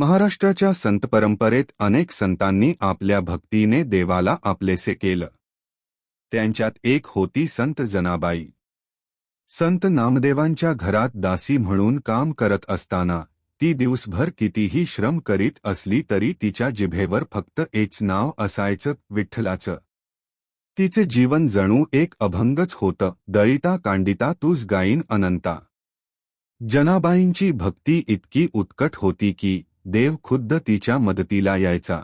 महाराष्ट्राच्या संत परंपरेत अनेक संतांनी आपल्या भक्तीने देवाला आपलेसे केलं. त्यांच्यात एक होती संत जनाबाई. संत नामदेवांच्या घरात दासी म्हणून काम करत असताना ती दिवसभर कितीही श्रम करीत असली तरी तिच्या जिभेवर फक्त एच नाव असायचं विठ्ठलाचं. तिचे जीवन जणू एक अभंगच होतं दळिता कांडिता तूच गाईन अनंता. जनाबाईंची भक्ती इतकी उत्कट होती की देव खुद्द तिच्या मदतीला यायचा.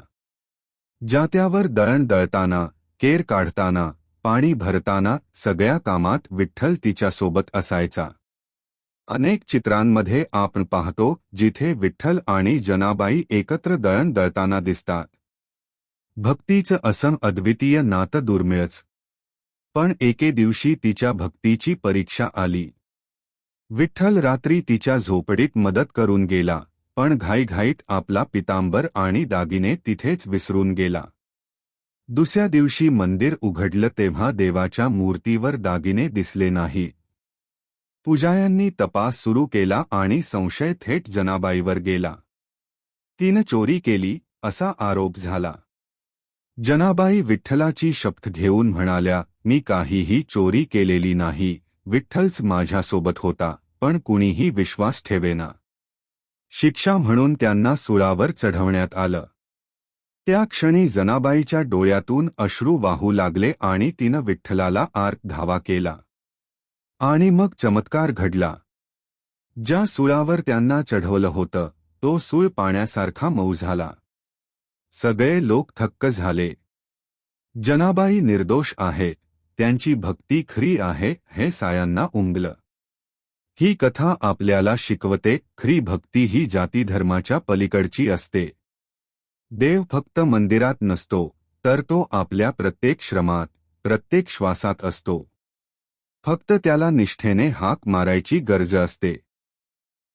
जात्यावर दळण दळताना केर काढताना पाणी भरताना सगळ्या कामात विठ्ठल तिच्यासोबत असायचा. अनेक चित्रांमध्ये आपण पाहतो जिथे विठ्ठल आणि जनाबाई एकत्र दळण दळताना दिसतात. भक्तीचं असं अद्वितीय नातं दुर्मिळच. पण एके दिवशी तिच्या भक्तीची परीक्षा आली. विठ्ठल रात्री तिच्या झोपडीत मदत करून गेला. पण घाईघाईत आपला पितांबर आणि दागिने तिथेच विसरून गेला. दुसऱ्या दिवशी मंदिर उघडलं तेव्हा देवाच्या मूर्तीवर दागिने दिसले नाही. पुजायांनी तपास सुरू केला आणि संशय थेट जनाबाईवर गेला. तिनं चोरी केली असा आरोप झाला. जनाबाई विठ्ठलाची शपथ घेऊन म्हणाल्या मी काहीही चोरी केलेली नाही विठ्ठलच माझ्यासोबत होता पण कुणीही विश्वास ठेवेना. शिक्षा म्हणून त्यांना सुळावर चढवण्यात आलं. त्या क्षणी जनाबाईच्या डोळ्यातून अश्रू वाहू लागले आणि तिनं विठ्ठलाला आर्क धावा केला. आणि मग चमत्कार घडला. ज्या सुळावर त्यांना चढवलं होतं तो सूळ पाण्यासारखा मऊ झाला. सगळे लोक थक्क झाले. जनाबाई निर्दोष आहे त्यांची भक्ती खरी आहे हे सायांना उमगलं ही कथा आपल्याला शिकवते खरी भक्ती ही जातीधर्माच्या पलीकडची असते. देव फक्त मंदिरात नसतो तर तो आपल्या प्रत्येक श्रमात प्रत्येक श्वासात असतो. फक्त त्याला निष्ठेने हाक मारायची गरज असते.